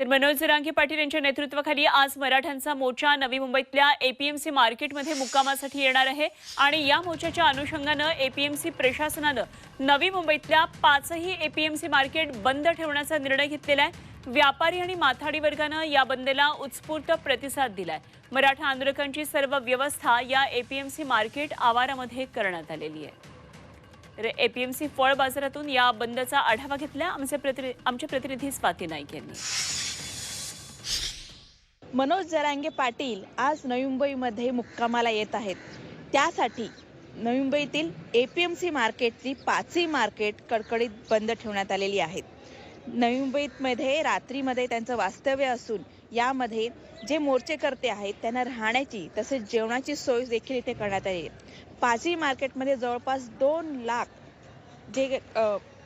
तर मनोज जरांगे पाटील यांच्या नेतृत्वाखाली आज मराठ्यांचा मोर्चा नवी मुंबईतल्या एपीएमसी मार्केटमध्ये मुक्कामासाठी येणार आहे. आणि या मोर्चाच्या अनुषंगानं एपीएमसी प्रशासनानं नवी मुंबईतल्या पाचही एपीएमसी मार्केट बंद ठेवण्याचा निर्णय घेतलेला आहे. व्यापारी आणि माथाडी वर्गानं या बंदला उत्स्फूर्त प्रतिसाद दिलाय. मराठा आंदोलकांची सर्व व्यवस्था या एपीएमसी मार्केट आवारामध्ये करण्यात आलेली आहे. एपीएमसी फळ बाजारातून या बंदचा आढावा घेतला. आमचे प्रतिनि आमचे प्रतिनिधी स्वाती नाईक यांनी. मनोज जरांगे पाटील आज नवी मुंबईमध्ये मुक्कामाला येत आहेत. त्यासाठी नवी मुंबईतील ए पी एम सी मार्केटची पाचही मार्केट कडकडीत बंद ठेवण्यात आलेली आहेत. नवी मुंबईमध्ये रात्रीमध्ये त्यांचं वास्तव्य असून यामध्ये जे मोर्चेकर्ते आहेत त्यांना राहण्याची तसेच जेवणाची सोय देखील इथे करण्यात आली आहे. पाचही मार्केटमध्ये जवळपास दोन लाख जे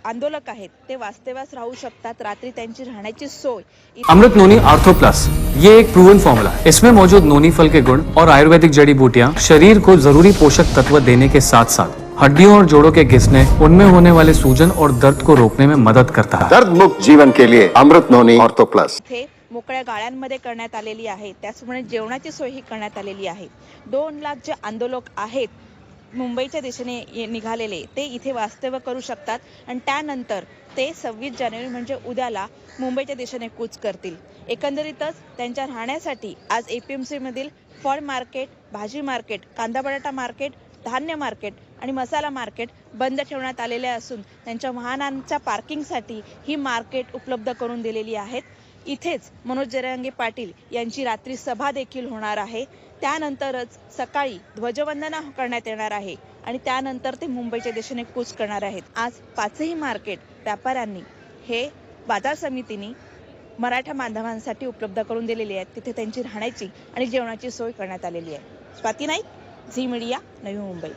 आंदोलक आहेत ते वास्तव्यास राहू शकतात रात्री त्यांची राहण्याची सोय. अमृत नोनी आर्थो प्लस ये एक प्रूवन फॉर्मूला है। इसमें मौजूद नोनी फल के गुण और आयुर्वेदिक जड़ी बूटियाँ शरीर को जरूरी पोषक तत्व देने के साथ साथ हड्डियों और जोड़ों के घिसने उनमें होने वाले सूजन और दर्द को रोकने में मदद करता है। दर्द मुक्त जीवन के लिए अमृत नोनी ऑर्थो प्लस मोकळ्या गाळ्यांमध्ये करण्यात आलेली आहे त्याचप्रमाणे जेवणाची सोयही करण्यात आलेली आहे. दोन लाख जे आंदोलक आहेत मुंबईच्या दिशेने निघालेले ते इथे वास्तव्य करू शकतात. आणि त्यानंतर ते सव्वीस जानेवारी म्हणजे उद्याला मुंबईच्या दिशेने कूच करतील. एकंदरीतच त्यांच्या राहण्यासाठी आज एपीएमसी मधील फळ मार्केट भाजी मार्केट कांदा बटाटा मार्केट धान्य मार्केट आणि मसाला मार्केट बंद ठेवण्यात आलेले असून त्यांच्या वाहनांच्या पार्किंगसाठी ही मार्केट उपलब्ध करून दिलेली आहेत. इथेच मनोज जरांगे पाटील यांची रात्री सभा देखील होणार आहे. त्यानंतरच सकाळी ध्वजवंदना करण्यात येणार आहे आणि त्यानंतर ते मुंबईच्या दिशेने कूच करणार आहेत. आज पाचही मार्केट व्यापाऱ्यांनी हे बाजार समितीने मराठा बांधवांसाठी उपलब्ध करून दिलेली आहेत. तिथे त्यांची राहण्याची आणि जेवणाची सोय करण्यात आलेली आहे. Swati Naik Zee media Navi Mumbai.